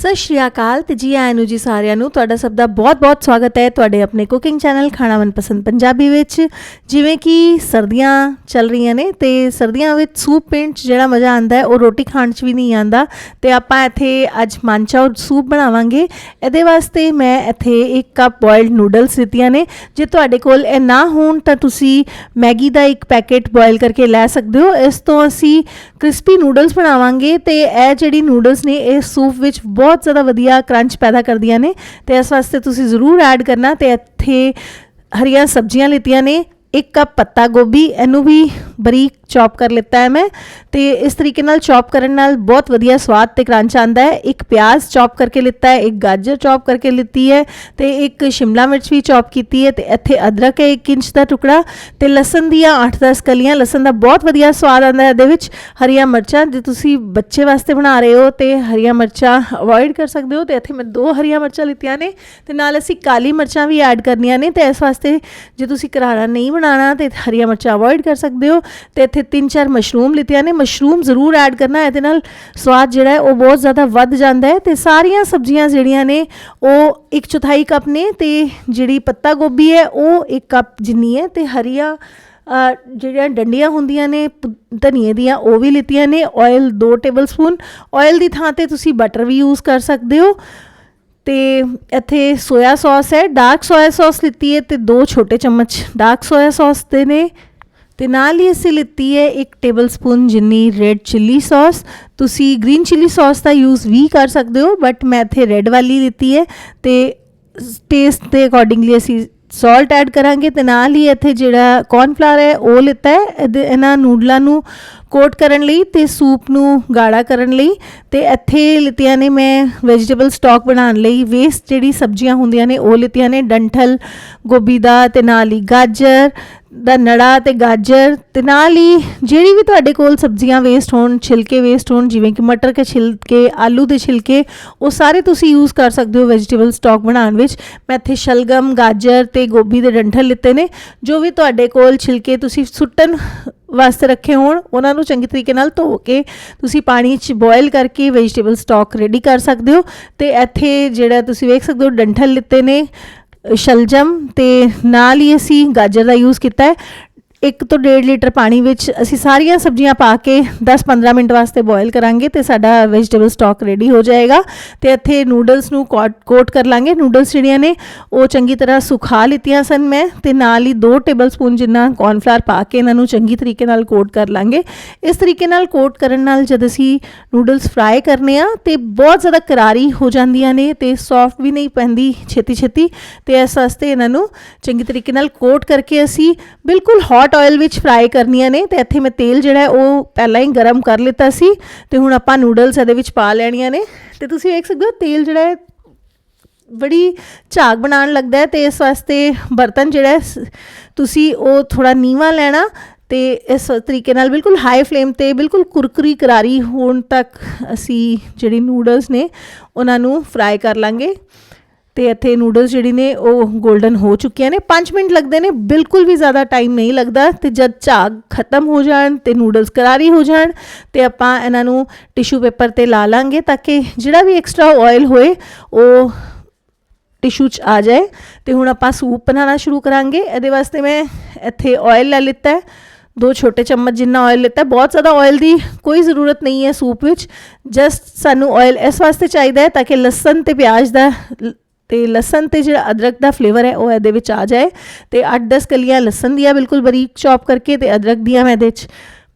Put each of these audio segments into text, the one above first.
ਸਤਿ ਸ਼੍ਰੀ ਅਕਾਲ ਤੇ ਜੀ ਆਇਆਂ ਨੂੰ ਜੀ ਸਾਰਿਆਂ ਨੂੰ ਤੁਹਾਡਾ ਸਭ ਦਾ ਬਹੁਤ-ਬਹੁਤ ਸਵਾਗਤ ਹੈ ਤੁਹਾਡੇ ਆਪਣੇ ਕੁਕਿੰਗ ਚੈਨਲ ਖਾਣਾ ਮਨਪਸੰਦ ਪੰਜਾਬੀ ਵਿੱਚ। ਜਿਵੇਂ ਕਿ ਸਰਦੀਆਂ ਚੱਲ ਰਹੀਆਂ ਨੇ ਤੇ ਸਰਦੀਆਂ ਵਿੱਚ ਸੂਪ ਪੀਣ 'ਚ ਜਿਹੜਾ ਮਜ਼ਾ ਆਉਂਦਾ ਹੈ, ਉਹ ਰੋਟੀ ਖਾਣ 'ਚ ਵੀ ਨਹੀਂ ਆਉਂਦਾ ਤੇ ਆਪਾਂ ਇੱਥੇ ਅੱਜ ਮਾਂਚਾ ਸੂਪ ਬਣਾਵਾਂਗੇ। ਇਹਦੇ ਵਾਸਤੇ ਮੈਂ ਇੱਥੇ ਇੱਕ ਕੱਪ ਬੋਇਲਡ ਨੂਡਲਸ ਦਿੱਤੀਆਂ ਨੇ। ਜੇ ਤੁਹਾਡੇ ਕੋਲ ਇਹ ਨਾ ਹੋਣ ਤਾਂ ਤੁਸੀਂ ਮੈਗੀ ਦਾ ਇੱਕ ਪੈਕੇਟ ਬੋਇਲ ਕਰਕੇ ਲੈ ਸਕਦੇ ਹੋ। ਇਸ ਤੋਂ ਅਸੀਂ ਕ੍ਰਿਸਪੀ ਨੂਡਲਸ ਬਣਾਵਾਂਗੇ ਤੇ ਇਹ ਜਿਹੜੀ ਨੂਡਲਸ ਨੇ, ਇਹ ਸੂਪ ਵਿੱਚ ਬਹੁਤ ਬਹੁਤ ਜ਼ਿਆਦਾ ਵਧੀਆ ਕਰੰਚ ਪੈਦਾ ਕਰਦੀਆਂ ਨੇ ਤੇ ਇਸ ਵਾਸਤੇ ਤੁਸੀਂ ਜ਼ਰੂਰ ਐਡ ਕਰਨਾ ਤੇ ਇੱਥੇ ਹਰੀਆਂ ਸਬਜ਼ੀਆਂ ਲਿੱਤੀਆਂ ਨੇ, ਇੱਕ ਕੱਪ ਪੱਤਾ ਗੋਭੀ, ਇਹਨੂੰ ਵੀ ਬਰੀਕ ਚੌਪ ਕਰ ਲਿੱਤਾ ਹੈ ਮੈਂ। ਤੇ ਇਸ ਤਰੀਕੇ ਨਾਲ ਚੌਪ ਕਰਨ ਨਾਲ ਬਹੁਤ ਵਧੀਆ ਸਵਾਦ ਤੇ ਕਰੰਚ ਆਂਦਾ ਹੈ। ਇੱਕ ਪਿਆਜ਼ ਚੌਪ ਕਰਕੇ ਲਿੱਤਾ ਹੈ, ਇੱਕ ਗਾਜਰ ਚੌਪ ਕਰਕੇ ਲਿੱਤੀ ਹੈ ਤੇ ਇੱਕ ਸ਼ਿਮਲਾ ਮਿਰਚ ਵੀ ਚੌਪ ਕੀਤੀ ਹੈ ਤੇ ਇੱਥੇ ਅਦਰਕ ਹੈ 1 ਇੰਚ ਦਾ ਟੁਕੜਾ ਤੇ ਲਸਣ ਦੀਆਂ 8-10 ਕਲੀਆਂ, ਲਸਣ ਦਾ ਬਹੁਤ ਵਧੀਆ ਸਵਾਦ ਆਂਦਾ ਹੈ ਇਹਦੇ ਵਿੱਚ। ਹਰੀਆਂ ਮਿਰਚਾਂ ਜੇ ਤੁਸੀਂ ਬੱਚੇ ਵਾਸਤੇ ਬਣਾ ਰਹੇ ਹੋ ਤੇ ਹਰੀਆਂ ਮਿਰਚਾਂ ਅਵੋਇਡ ਕਰ ਸਕਦੇ ਹੋ ਤੇ ਇੱਥੇ ਮੈਂ ਦੋ ਹਰੀਆਂ ਮਿਰਚਾਂ ਲਿੱਤੀਆਂ ਨੇ ਤੇ ਨਾਲ ਅਸੀਂ ਕਾਲੀ ਮਿਰਚਾਂ ਵੀ ਐਡ ਕਰਨੀਆਂ ਨੇ ਤੇ ਇਸ ਵਾਸਤੇ ਜੇ ਤੁਸੀਂ ਕਰਾਰਾ ਨਹੀਂ ਬਣਾਉਣਾ ਤੇ ਹਰੀਆਂ ਮਿਰਚਾਂ ਅਵੋਇਡ ਕਰ ਸਕਦੇ ਹੋ। ਤੇ ਇੱਥੇ ਤਿੰਨ ਚਾਰ ਮਸ਼ਰੂਮ ਲਿੱਤੀਆਂ ਨੇ। ਮਸ਼ਰੂਮ ਜ਼ਰੂਰ ਐਡ ਕਰਨਾ ਇਹਦੇ ਨਾਲ ਸਵਾਦ ਜਿਹੜਾ ਹੈ, ਉਹ ਬਹੁਤ ਜ਼ਿਆਦਾ ਵੱਧ ਜਾਂਦਾ ਹੈ ਤੇ ਸਾਰੀਆਂ ਸਬਜ਼ੀਆਂ ਜਿਹੜੀਆਂ ਨੇ, ਉਹ ਇੱਕ ਚੌਥਾਈ ਕੱਪ ਨੇ ਤੇ ਜਿਹੜੀ ਪੱਤਾ ਗੋਭੀ ਹੈ, ਉਹ ਇੱਕ ਕੱਪ ਜਿੰਨੀ ਹੈ ਤੇ ਹਰੀਆਂ ਜਿਹੜੀਆਂ ਡੰਡੀਆਂ ਹੁੰਦੀਆਂ ਨੇ ਧਨੀਏ ਦੀਆਂ, ਉਹ ਵੀ ਲਿੱਤੀਆਂ ਨੇ। ਆਇਲ 2 ਟੇਬਲਸਪੂਨ ਆਇਲ ਦੀ ਥਾਂ ਤੇ ਤੁਸੀਂ ਬਟਰ ਵੀ ਯੂਜ਼ ਕਰ ਸਕਦੇ ਹੋ। ਤੇ ਇੱਥੇ ਸੋਇਆ ਸੌਸ ਹੈ ਡਾਰਕ ਸੋਇਆ ਸੌਸ ਲਿੱਤੀ ਹੈ ਤੇ ਦੋ ਛੋਟੇ ਚਮਚ ਡਾਰਕ ਸੋਇਆ ਸੌਸ ਦੇ ਨੇ। ਤੇ ਨਾਲ ਹੀ ਅਸੀਂ ਲਿੱਤੀ ਹੈ ਇੱਕ ਟੇਬਲ ਸਪੂਨ ਜਿੰਨੀ ਰੈੱਡ ਚਿੱਲੀ ਸੌਸ ਤੁਸੀਂ ਗ੍ਰੀਨ ਚਿੱਲੀ ਸੌਸ ਦਾ ਯੂਜ਼ ਵੀ ਕਰ ਸਕਦੇ ਹੋ ਬਟ ਮੈਂ ਇੱਥੇ ਰੈੱਡ ਵਾਲੀ ਲਿੱਤੀ ਹੈ ਤੇ ਟੇਸਟ ਦੇ ਅਕੋਰਡਿੰਗਲੀ ਅਸੀਂ ਸਾਲਟ ਐਡ ਕਰਾਂਗੇ ਤੇ ਨਾਲ ਹੀ ਇੱਥੇ ਜਿਹੜਾ ਕੌਰਨਫਲਾਵਰ ਹੈ ਉਹ ਲਿੱਤਾ ਹੈ। ਇਹਨਾਂ ਨੂਡਲਾਂ ਨੂੰ ਕੋਟ ਕਰਨ ਲਈ ਤੇ ਸੂਪ ਨੂੰ ਗਾੜਾ ਕਰਨ ਲਈ ਤੇ ਇੱਥੇ ਲਿੱਤੀਆਂ ਨੇ ਮੈਂ ਵੈਜੀਟੇਬਲ ਸਟਾਕ ਬਣਾਉਣ ਲਈ। ਵੇਸਟ ਜਿਹੜੀ ਸਬਜ਼ੀਆਂ ਹੁੰਦੀਆਂ ਨੇ ਉਹ ਲਿੱਤੀਆਂ ਨੇ। ਡੰਠਲ, ਗੋਭੀ ਦਾ ਤੇ ਨਾਲ ਹੀ ਗਾਜਰ ਦਾ ਨੜਾ ਤੇ ਗਾਜਰ ਤੇ ਨਾਲ ਹੀ ਜਿਹੜੀ ਵੀ ਤੁਹਾਡੇ ਕੋਲ ਸਬਜ਼ੀਆਂ ਵੇਸਟ ਹੋਣ, ਛਿਲਕੇ ਵੇਸਟ ਹੋਣ, ਜਿਵੇਂ ਕਿ ਮਟਰ ਕੇ ਛਿਲਕੇ, ਆਲੂ ਦੇ ਛਿਲਕੇ, ਉਹ ਸਾਰੇ ਤੁਸੀਂ ਯੂਜ਼ ਕਰ ਸਕਦੇ ਹੋ ਵੈਜੀਟੇਬਲ ਸਟਾਕ ਬਣਾਉਣ ਵਿੱਚ। ਮੈਂ ਇੱਥੇ ਸ਼ਲਗਮ, ਗਾਜਰ ਤੇ ਗੋਭੀ ਦੇ ਡੰਠਲ ਲਿੱਤੇ ਨੇ। ਜੋ ਵੀ ਤੁਹਾਡੇ ਕੋਲ ਛਿਲਕੇ ਤੁਸੀਂ ਸੁੱਟਣ ਵਾਸਤੇ ਰੱਖੇ ਹੋਣ, ਉਹਨਾਂ ਨੂੰ ਚੰਗੀ ਤਰੀਕੇ ਨਾਲ ਧੋ ਕੇ ਤੁਸੀਂ ਪਾਣੀ 'ਚ ਬੋਇਲ ਕਰਕੇ ਵੈਜੀਟੇਬਲ ਸਟਾਕ ਰੈਡੀ ਕਰ ਸਕਦੇ ਹੋ ਤੇ ਇੱਥੇ ਜਿਹੜਾ ਤੁਸੀਂ ਵੇਖ ਸਕਦੇ ਹੋ ਡੰਠਲ ਲਿੱਤੇ ਨੇ ਸ਼ਲਜਮ ਤੇ ਨਾਲ ਹੀ ਅਸੀਂ ਗਾਜਰ ਦਾ ਯੂਜ਼ ਕੀਤਾ ਹੈ। 1 ਤੋਂ 1.5 ਲੀਟਰ ਪਾਣੀ ਵਿੱਚ ਅਸੀਂ ਸਾਰੀਆਂ ਸਬਜ਼ੀਆਂ ਪਾ ਕੇ 10-15 ਮਿੰਟ ਵਾਸਤੇ ਬੋਇਲ ਕਰਾਂਗੇ ਤੇ ਸਾਡਾ ਵੈਜੀਟੇਬਲ ਸਟਾਕ ਰੈਡੀ ਹੋ ਜਾਏਗਾ। ਤੇ ਇੱਥੇ ਨੂਡਲਸ ਨੂੰ ਕੋਟ ਕਰ ਲਾਂਗੇ। ਨੂਡਲਸ ਜਿਹੜੀਆਂ ਨੇ, ਉਹ ਚੰਗੀ ਤਰ੍ਹਾਂ ਸੁਖਾ ਲਿੱਤੀਆਂ ਸਨ ਮੈਂ ਤੇ ਨਾਲ ਹੀ 2 ਟੇਬਲਸਪੂਨ ਜਿੰਨਾ ਕੌਰਨਫਲਾਵਰ ਪਾ ਕੇ ਇਹਨਾਂ ਨੂੰ ਚੰਗੀ ਤਰੀਕੇ ਨਾਲ ਕੋਟ ਕਰ ਲਾਂਗੇ। ਇਸ ਤਰੀਕੇ ਨਾਲ ਕੋਟ ਕਰਨ ਨਾਲ ਜਦ ਅਸੀਂ ਨੂਡਲਸ ਫਰਾਈ ਕਰਨੇ ਆ ਤੇ ਬਹੁਤ ਜ਼ਿਆਦਾ ਕਰਾਰੀ ਹੋ ਜਾਂਦੀਆਂ ਨੇ ਤੇ ਸੌਫਟ ਵੀ ਨਹੀਂ ਪੈਂਦੀ ਛੇਤੀ ਛੇਤੀ ਤੇ ਇਸ ਵਾਸਤੇ ਇਹਨਾਂ ਨੂੰ ਚੰਗੀ ਤਰੀਕੇ ਨਾਲ ਕੋਟ ਕਰਕੇ ਅਸੀਂ ਬਿਲਕੁਲ ਹੌਟ ਆਇਲ ਵਿੱਚ ਫਰਾਈ ਕਰਨੀਆਂ ਨੇ ਤੇ ਇੱਥੇ ਮੈਂ ਤੇਲ ਜਿਹੜਾ ਉਹ ਪਹਿਲਾਂ ਹੀ ਗਰਮ ਕਰ ਲਿੱਤਾ ਸੀ ਤੇ ਹੁਣ ਆਪਾਂ ਨੂਡਲਸ ਇਹਦੇ ਵਿੱਚ ਪਾ ਲੈਣੀਆਂ ਨੇ ਤੇ ਤੁਸੀਂ ਵੇਖ ਸਕਦੇ ਹੋ ਤੇਲ ਜਿਹੜਾ ਹੈ ਬੜੀ ਝਾਗ ਬਣਾਉਣ ਲੱਗਦਾ ਹੈ ਤੇ ਇਸ ਵਾਸਤੇ ਬਰਤਨ ਜਿਹੜਾ ਤੁਸੀਂ ਉਹ ਥੋੜਾ ਨੀਵਾ ਲੈਣਾ ਤੇ ਇਸ ਤਰੀਕੇ ਨਾਲ ਬਿਲਕੁਲ ਹਾਈ ਫਲੇਮ ਤੇ ਬਿਲਕੁਲ ਕੁਰਕਰੀ ਕਰਾਰੀ ਹੋਣ ਤੱਕ ਅਸੀਂ ਜਿਹੜੀ ਨੂਡਲਸ ਨੇ ਉਹਨਾਂ ਨੂੰ ਫਰਾਈ ਕਰ ਲਾਂਗੇ। ਤੇ ਇੱਥੇ ਨੂਡਲਸ ਜਿਹੜੀ ਨੇ ਉਹ 골ਡਨ ਹੋ ਚੁੱਕੀਆਂ ਨੇ। 5 ਮਿੰਟ ਲੱਗਦੇ ਨੇ, ਬਿਲਕੁਲ ਵੀ ਜ਼ਿਆਦਾ ਟਾਈਮ ਨਹੀਂ ਲੱਗਦਾ ਤੇ ਜਦ ਝਾਗ ਖਤਮ ਹੋ ਜਾਣ ਤੇ ਨੂਡਲਸ ਕਰਾਰੀ ਹੋ ਜਾਣ ਤੇ ਆਪਾਂ ਇਹਨਾਂ ਨੂੰ ਟਿਸ਼ੂ ਪੇਪਰ ਤੇ ਲਾ ਲਾਂਗੇ ਤਾਂ ਕਿ ਜਿਹੜਾ ਵੀ ਐਕਸਟਰਾ ਆਇਲ ਹੋਏ, ਉਹ ਟਿਸ਼ੂ 'ਚ ਆ ਜਾਏ। ਤੇ ਹੁਣ ਆਪਾਂ ਸੂਪ ਬਣਾਉਣਾ ਸ਼ੁਰੂ ਕਰਾਂਗੇ। ਇਹਦੇ ਵਾਸਤੇ ਮੈਂ ਇੱਥੇ ਆਇਲ ਲੈ ਲਿੱਤਾ ਹੈ। ਦੋ ਛੋਟੇ ਚਮਚ ਜਿੰਨਾ ਆਇਲ ਲਿੱਤਾ ਬਹੁਤ ਜ਼ਿਆਦਾ ਆਇਲ ਦੀ ਕੋਈ ਜ਼ਰੂਰਤ ਨਹੀਂ ਹੈ ਸੂਪ ਵਿੱਚ। ਜਸਟ ਸਾਨੂੰ ਆਇਲ ਇਸ ਵਾਸਤੇ ਚਾਹੀਦਾ ਹੈ ਤਾਂ ਕਿ ਲਸਣ ਤੇ ਪਿਆਜ਼ ਦਾ ਤੇ ਲਸਣ ਤੇ ਜਿਹੜਾ ਅਦਰਕ ਦਾ ਫਲੇਵਰ ਹੈ, ਉਹ ਇਹਦੇ ਵਿੱਚ ਆ ਜਾਏ। ਤੇ 8-10 ਕਲੀਆਂ ਲਸਣ ਦੀਆਂ ਬਿਲਕੁਲ ਬਰੀਕ ਚੌਪ ਕਰਕੇ ਤੇ ਅਦਰਕ ਦੀਆਂ ਮੈਂ ਇਹਦੇ 'ਚ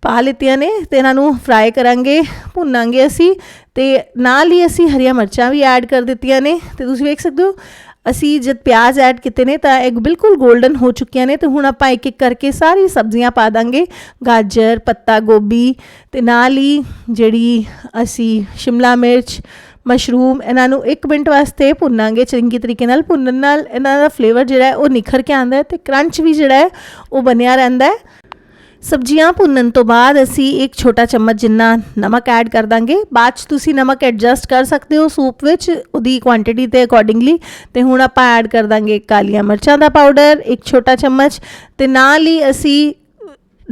ਪਾ ਲਿੱਤੀਆਂ ਨੇ ਤੇ ਇਹਨਾਂ ਨੂੰ ਫਰਾਈ ਕਰਾਂਗੇ, ਭੁੰਨਾਂਗੇ ਅਸੀਂ। ਤੇ ਨਾਲ ਹੀ ਅਸੀਂ ਹਰੀਆਂ ਮਿਰਚਾਂ ਵੀ ਐਡ ਕਰ ਦਿੱਤੀਆਂ ਨੇ। ਤੇ ਤੁਸੀਂ ਵੇਖ ਸਕਦੇ ਹੋ, ਅਸੀਂ ਜਦ ਪਿਆਜ਼ ਐਡ ਕੀਤੇ ਨੇ ਤਾਂ ਇਹ ਬਿਲਕੁਲ 골ਡਨ ਹੋ ਚੁੱਕੀਆਂ ਨੇ ਤੇ ਹੁਣ ਆਪਾਂ ਇੱਕ ਇੱਕ ਕਰਕੇ ਸਾਰੀ ਸਬਜ਼ੀਆਂ ਪਾ ਦਾਂਗੇ। ਗਾਜਰ, ਪੱਤਾ ਗੋਭੀ ਤੇ ਨਾਲ ਹੀ ਜਿਹੜੀ ਅਸੀਂ ਸ਼ਿਮਲਾ ਮਿਰਚ ਮਸ਼ਰੂਮ, ਇਹਨਾਂ ਨੂੰ 1 ਮਿੰਟ ਵਾਸਤੇ ਭੁੰਨਾਂਗੇ, ਚੰਗੀ ਤਰੀਕੇ ਨਾਲ ਭੁੰਨਣ ਨਾਲ ਇਹਨਾਂ ਦਾ ਫਲੇਵਰ ਜਿਹੜਾ ਹੈ ਉਹ ਨਿਖਰ ਕੇ ਆਉਂਦਾ ਹੈ ਤੇ ਕਰੰਚ ਵੀ ਜਿਹੜਾ ਹੈ ਉਹ ਬਣਿਆ ਰਹਿੰਦਾ ਹੈ। ਸਬਜ਼ੀਆਂ ਭੁੰਨਣ ਤੋਂ ਬਾਅਦ ਅਸੀਂ ਇੱਕ ਛੋਟਾ ਚਮਚ ਜਿੰਨਾ ਨਮਕ ਐਡ ਕਰ ਦਾਂਗੇ। ਬਾਅਦ ਚ ਤੁਸੀਂ ਨਮਕ ਐਡਜਸਟ ਕਰ ਸਕਦੇ ਹੋ ਸੂਪ ਵਿੱਚ ਉਹਦੀ ਕੁਆਂਟੀਟੀ ਦੇ ਅਕੋਰਡਿੰਗਲੀ ਤੇ ਹੁਣ ਆਪਾਂ ਐਡ ਕਰ ਦਾਂਗੇ ਕਾਲੀਆਂ ਮਿਰਚਾਂ ਦਾ ਪਾਊਡਰ ਇੱਕ ਛੋਟਾ ਚਮਚ ਤੇ ਨਾਲ ਹੀ ਅਸੀਂ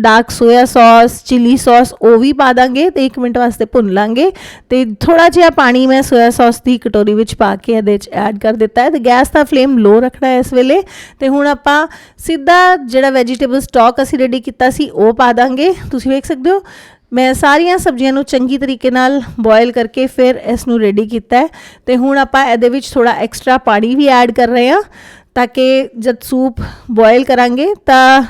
dark soya sauce, chilli sauce, ਉਹ ਵੀ ਪਾ ਦਾਂਗੇ ਤੇ 1 ਮਿੰਟ ਵਾਸਤੇ ਭੁੰਨ ਲਾਂਗੇ। ਤੇ ਥੋੜਾ ਜਿਹਾ ਪਾਣੀ ਮੈਂ ਸੋਇਆ ਸੌਸ ਦੀ ਕਟੋਰੀ ਵਿੱਚ ਪਾ ਕੇ ਇਹਦੇ ਵਿੱਚ ਐਡ ਕਰ ਦਿੱਤਾ ਹੈ। ਤੇ ਗੈਸ ਦਾ ਫਲੇਮ ਲੋ ਰੱਖਣਾ ਹੈ ਇਸ ਵੇਲੇ। ਤੇ ਹੁਣ ਆਪਾਂ ਸਿੱਧਾ ਜਿਹੜਾ ਵੈਜੀਟੇਬਲ ਸਟਾਕ ਅਸੀਂ ਰੈਡੀ ਕੀਤਾ ਸੀ, ਉਹ ਪਾ ਦਾਂਗੇ। ਤੁਸੀਂ ਵੇਖ ਸਕਦੇ ਹੋ, ਮੈਂ ਸਾਰੀਆਂ ਸਬਜ਼ੀਆਂ ਨੂੰ ਚੰਗੀ ਤਰੀਕੇ ਨਾਲ ਬੋਇਲ ਕਰਕੇ ਫਿਰ ਇਸ ਨੂੰ ਰੈਡੀ ਕੀਤਾ ਹੈ। ਤੇ ਹੁਣ ਆਪਾਂ ਇਹਦੇ ਵਿੱਚ ਥੋੜਾ ਐਕਸਟਰਾ ਪਾਣੀ ਵੀ ਐਡ ਕਰ ਰਹੇ ਹਾਂ, ਤਾਂ ਕਿ ਜਦ ਸੂਪ ਬੋਇਲ ਕਰਾਂਗੇ ਤਾਂ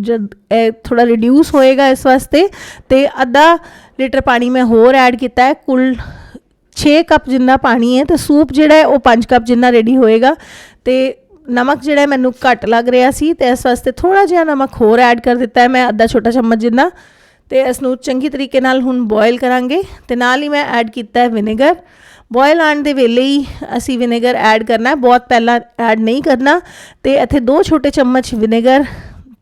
ਜਦ ਇਹ ਥੋੜਾ ਰਿਡਿਊਸ ਹੋਏਗਾ ਇਸ ਵਾਸਤੇ, ਤੇ ਅੱਧਾ ਲੀਟਰ ਪਾਣੀ ਮੈਂ ਹੋਰ ਐਡ ਕੀਤਾ ਹੈ, ਕੁੱਲ 6 ਕੱਪ ਜਿੰਨਾ ਪਾਣੀ ਹੈ, ਤੇ ਸੂਪ ਜਿਹੜਾ ਹੈ, ਉਹ 5 ਕੱਪ ਜਿੰਨਾ ਰੈਡੀ ਹੋਏਗਾ। ਤੇ ਨਮਕ ਜਿਹੜਾ ਮੈਨੂੰ ਘੱਟ ਲੱਗ ਰਿਹਾ ਸੀ, ਤੇ ਇਸ ਵਾਸਤੇ ਥੋੜਾ ਜਿਹਾ ਨਮਕ ਹੋਰ ਐਡ ਕਰ ਦਿੱਤਾ ਹੈ, ਮੈਂ ਅੱਧਾ ਛੋਟਾ ਚਮਚ ਜਿੰਨਾ। ਤੇ ਇਸ ਨੂੰ ਚੰਗੀ ਤਰੀਕੇ ਨਾਲ ਹੁਣ ਬੋਇਲ ਕਰਾਂਗੇ, ਤੇ ਨਾਲ ਹੀ ਮੈਂ ਐਡ ਕੀਤਾ ਹੈ ਵਿਨੇਗਰ ਬੋਇਲ ਆਉਣ ਦੇ ਵੇਲੇ ਹੀ ਅਸੀਂ ਵਿਨੇਗਰ ਐਡ ਕਰਨਾ ਹੈ, ਬਹੁਤ ਪਹਿਲਾਂ ਐਡ ਨਹੀਂ ਕਰਨਾ। ਤੇ ਇੱਥੇ ਦੋ ਛੋਟੇ ਚਮਚ ਵਿਨੇਗਰ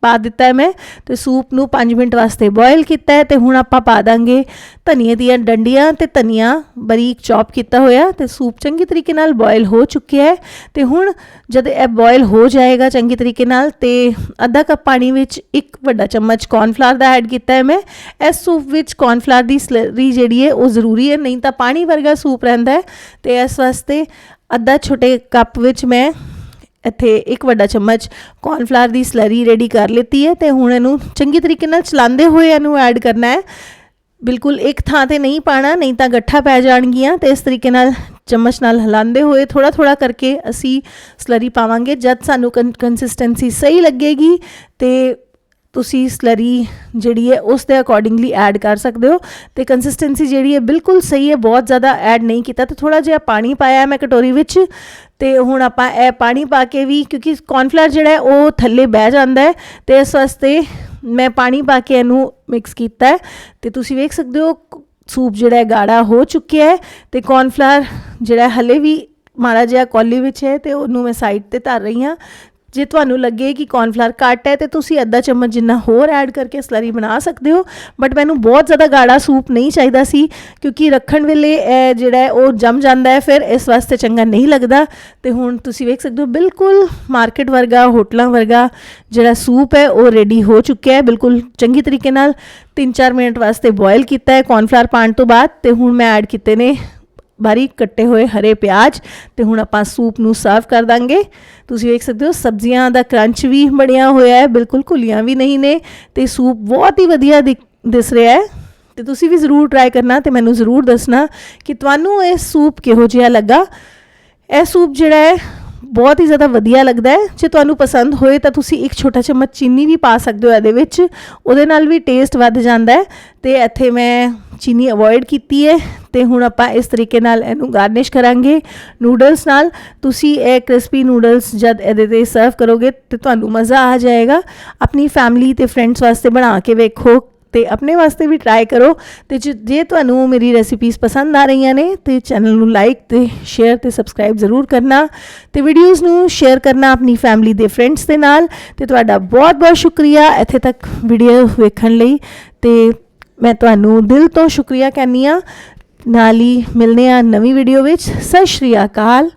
ਪਾ ਦਿੱਤਾ ਹੈ ਮੈਂ ਤੇ ਸੂਪ ਨੂੰ 5 ਮਿੰਟ ਵਾਸਤੇ ਬੋਇਲ ਕੀਤਾ ਹੈ ਤੇ ਹੁਣ ਆਪਾਂ ਪਾ ਦਾਂਗੇ ਧਨੀਏ ਦੀਆਂ ਡੰਡੀਆਂ ਤੇ ਧਨੀਆ ਬਰੀਕ ਚੌਪ ਕੀਤਾ ਹੋਇਆ ਤੇ ਸੂਪ ਚੰਗੀ ਤਰੀਕੇ ਨਾਲ ਬੋਇਲ ਹੋ ਚੁੱਕਿਆ ਹੈ ਤੇ ਹੁਣ ਜਦ ਇਹ ਬੋਇਲ ਹੋ ਜਾਏਗਾ ਚੰਗੀ ਤਰੀਕੇ ਨਾਲ ਤੇ ਅੱਧਾ ਕੱਪ ਪਾਣੀ ਵਿੱਚ ਇੱਕ ਵੱਡਾ ਚਮਚ ਕੌਰਨਫਲਾਵਰ ਦਾ ਐਡ ਕੀਤਾ ਹੈ ਮੈਂ, ਇਸ ਸੂਪ ਵਿੱਚ ਕੌਰਨਫਲਾਵਰ ਦੀ ਸਲਰੀ ਜਿਹੜੀ ਹੈ ਉਹ ਜ਼ਰੂਰੀ ਹੈ, ਨਹੀਂ ਤਾਂ ਪਾਣੀ ਵਰਗਾ ਸੂਪ ਰਹਿੰਦਾ ਹੈ ਤੇ ਇਸ ਵਾਸਤੇ ਅੱਧਾ ਛੋਟੇ ਕੱਪ ਵਿੱਚ ਮੈਂ ਇੱਥੇ ਇੱਕ ਵੱਡਾ ਚਮਚ ਕੌਰਨਫਲਾਵਰ ਦੀ ਸਲਰੀ ਰੈਡੀ ਕਰ ਲਿੱਤੀ ਹੈ ਤੇ ਹੁਣ ਇਹਨੂੰ ਚੰਗੀ ਤਰੀਕੇ ਨਾਲ ਚਲਾਉਂਦੇ ਹੋਏ ਇਹਨੂੰ ਐਡ ਕਰਨਾ ਹੈ। ਬਿਲਕੁਲ ਇੱਕ ਥਾਂ ਤੇ ਨਹੀਂ ਪਾਣਾ, ਨਹੀਂ ਤਾਂ ਗੱਠਾ ਪੈ ਜਾਣਗੀਆਂ ਤੇ ਇਸ ਤਰੀਕੇ ਨਾਲ ਚਮਚ ਨਾਲ ਹਲਾਉਂਦੇ ਹੋਏ ਥੋੜਾ ਥੋੜਾ ਕਰਕੇ ਅਸੀਂ ਸਲਰੀ ਪਾਵਾਂਗੇ। ਜਦ ਸਾਨੂੰ ਕੰਸਿਸਟੈਂਸੀ ਸਹੀ ਲੱਗੇਗੀ ਤੇ ਤੁਸੀਂ ਸਲਰੀ ਜਿਹੜੀ ਹੈ, ਉਸ ਦੇ ਅਕੋਰਡਿੰਗਲੀ ਐਡ ਕਰ ਸਕਦੇ ਹੋ ਤੇ ਕੰਸਿਸਟੈਂਸੀ ਜਿਹੜੀ ਹੈ, ਬਿਲਕੁਲ ਸਹੀ ਹੈ, ਬਹੁਤ ਜ਼ਿਆਦਾ ਐਡ ਨਹੀਂ ਕੀਤਾ ਤੇ ਥੋੜਾ ਜਿਹਾ ਪਾਣੀ ਪਾਇਆ ਮੈਂ ਕਟੋਰੀ ਵਿੱਚ ਤੇ ਹੁਣ ਆਪਾਂ ਇਹ ਪਾਣੀ ਪਾ ਕੇ ਵੀ ਕਿਉਂਕਿ ਕੌਰਨਫਲਾਵਰ ਜਿਹੜਾ ਹੈ, ਉਹ ਥੱਲੇ ਬਹਿ ਜਾਂਦਾ ਹੈ ਤੇ ਇਸ ਵਾਸਤੇ ਮੈਂ ਪਾਣੀ ਪਾ ਕੇ ਇਹਨੂੰ ਮਿਕਸ ਕੀਤਾ ਹੈ ਤੇ ਤੁਸੀਂ ਵੇਖ ਸਕਦੇ ਹੋ, ਸੂਪ ਜਿਹੜਾ ਹੈ, ਗਾੜਾ ਹੋ ਚੁੱਕਿਆ ਹੈ ਤੇ ਕੌਰਨਫਲਾਵਰ ਜਿਹੜਾ ਹਲੇ ਵੀ ਮਾੜਾ ਜਿਹਾ ਕੌਲੀ ਵਿੱਚ ਹੈ ਤੇ ਉਹਨੂੰ ਮੈਂ ਸਾਈਡ ਤੇ ਧਰ ਰਹੀ ਹਾਂ ਜੇ ਤੁਹਾਨੂੰ ਲੱਗੇ ਕਿ ਕੌਰਨਫਲਾਵਰ ਘੱਟ ਹੈ ਤੇ ਤੁਸੀਂ ਅੱਧਾ ਚਮਚ ਜਿੰਨਾ ਹੋਰ ਐਡ ਕਰਕੇ ਸਲਰੀ ਬਣਾ ਸਕਦੇ ਹੋ ਬਟ ਮੈਨੂੰ ਬਹੁਤ ਜ਼ਿਆਦਾ ਗਾੜਾ ਸੂਪ ਨਹੀਂ ਚਾਹੀਦਾ ਸੀ, ਕਿਉਂਕਿ ਰੱਖਣ ਵੇਲੇ ਇਹ ਜਿਹੜਾ ਉਹ ਜੰਮ ਜਾਂਦਾ ਹੈ, ਫਿਰ ਇਸ ਵਾਸਤੇ ਚੰਗਾ ਨਹੀਂ ਲੱਗਦਾ। ਤੇ ਹੁਣ ਤੁਸੀਂ ਵੇਖ ਸਕਦੇ ਹੋ, ਬਿਲਕੁਲ ਮਾਰਕੀਟ ਵਰਗਾ, ਹੋਟਲਾਂ ਵਰਗਾ ਜਿਹੜਾ ਸੂਪ ਹੈ, ਉਹ ਰੈਡੀ ਹੋ ਚੁੱਕਿਆ ਹੈ। ਬਿਲਕੁਲ ਚੰਗੀ ਤਰੀਕੇ ਨਾਲ 3-4 ਮਿੰਟ ਵਾਸਤੇ ਬੋਇਲ ਕੀਤਾ ਹੈ ਕੌਰਨਫਲਾਵਰ ਪਾਣ ਤੋਂ ਬਾਅਦ, ਤੇ ਹੁਣ ਮੈਂ ਐਡ ਕੀਤੇ ਨੇ ਬਾਰੀਕ ਕੱਟੇ ਹੋਏ ਹਰੇ ਪਿਆਜ਼ ਤੇ ਹੁਣ ਆਪਾਂ ਸੂਪ ਨੂੰ ਸਰਵ ਕਰ ਦਾਂਗੇ। ਤੁਸੀਂ ਵੇਖ ਸਕਦੇ ਹੋ, ਸਬਜ਼ੀਆਂ ਦਾ ਕਰੰਚ ਵੀ ਬਣਿਆ ਹੋਇਆ ਹੈ, ਬਿਲਕੁਲ ਘੁਲੀਆਂ ਵੀ ਨਹੀਂ ਨੇ ਤੇ ਸੂਪ ਬਹੁਤ ਹੀ ਵਧੀਆ ਦਿਸ ਰਿਹਾ ਹੈ। ਤੇ ਤੁਸੀਂ ਵੀ ਜ਼ਰੂਰ ਟਰਾਈ ਕਰਨਾ ਤੇ ਮੈਨੂੰ ਜ਼ਰੂਰ ਦੱਸਣਾ ਕਿ ਤੁਹਾਨੂੰ ਇਹ ਸੂਪ ਕਿਹੋ ਜਿਹਾ ਲੱਗਾ। ਇਹ ਸੂਪ ਜਿਹੜਾ ਹੈ ਬਹੁਤ ਹੀ ਜ਼ਿਆਦਾ ਵਧੀਆ ਲੱਗਦਾ ਹੈ। ਜੇ ਤੁਹਾਨੂੰ ਪਸੰਦ ਹੋਏ ਤਾਂ ਤੁਸੀਂ ਇੱਕ ਛੋਟਾ ਚਮਚ ਚੀਨੀ ਵੀ ਪਾ ਸਕਦੇ ਹੋ ਇਹਦੇ ਵਿੱਚ। ਉਹਦੇ ਨਾਲ ਵੀ ਟੇਸਟ ਵੱਧ ਜਾਂਦਾ ਹੈ ਤੇ ਇੱਥੇ ਮੈਂ ਚੀਨੀ ਅਵੋਇਡ ਕੀਤੀ ਹੈ ਤੇ ਹੁਣ ਆਪਾਂ ਇਸ ਤਰੀਕੇ ਨਾਲ ਇਹਨੂੰ ਗਾਰਨਿਸ਼ ਕਰਾਂਗੇ ਨੂਡਲਸ ਨਾਲ। ਤੁਸੀਂ ਇਹ ਕ੍ਰਿਸਪੀ ਨੂਡਲਸ ਜਦ ਇਹਦੇ ਤੇ ਸਰਵ ਕਰੋਗੇ ਤੇ ਤੁਹਾਨੂੰ ਮਜ਼ਾ ਆ ਜਾਏਗਾ। ਆਪਣੀ ਫੈਮਿਲੀ ਤੇ ਫਰੈਂਡਸ ਵਾਸਤੇ ਬਣਾ ਕੇ ਵੇਖੋ ਤੇ ਆਪਣੇ ਵਾਸਤੇ ਵੀ ਟਰਾਈ ਕਰੋ ਤੇ ਜੇ- ਤੁਹਾਨੂੰ ਮੇਰੀ ਰੈਸਿਪੀਜ਼ ਪਸੰਦ ਆ ਰਹੀਆਂ ਨੇ ਤੇ ਚੈਨਲ ਨੂੰ ਲਾਈਕ ਤੇ ਸ਼ੇਅਰ ਤੇ ਸਬਸਕ੍ਰਾਈਬ ਜ਼ਰੂਰ ਕਰਨਾ ਤੇ ਵੀਡੀਓਜ਼ ਨੂੰ ਸ਼ੇਅਰ ਕਰਨਾ ਆਪਣੀ ਫੈਮਿਲੀ ਦੇ ਫਰੈਂਡਸ ਦੇ ਨਾਲ ਤੇ ਤੁਹਾਡਾ ਬਹੁਤ ਬਹੁਤ ਸ਼ੁਕਰੀਆ ਇੱਥੇ ਤੱਕ ਵੀਡੀਓ ਵੇਖਣ ਲਈ ਤੇ ਮੈਂ ਤੁਹਾਨੂੰ ਦਿਲ ਤੋਂ ਸ਼ੁਕਰੀਆ ਕਹਿੰਦੀ ਆ ਨਾਲ ਹੀ ਮਿਲਦੇ ਆ ਨਵੀਂ ਵੀਡੀਓ ਵਿੱਚ। ਸਤਿ ਸ਼੍ਰੀ ਅਕਾਲ।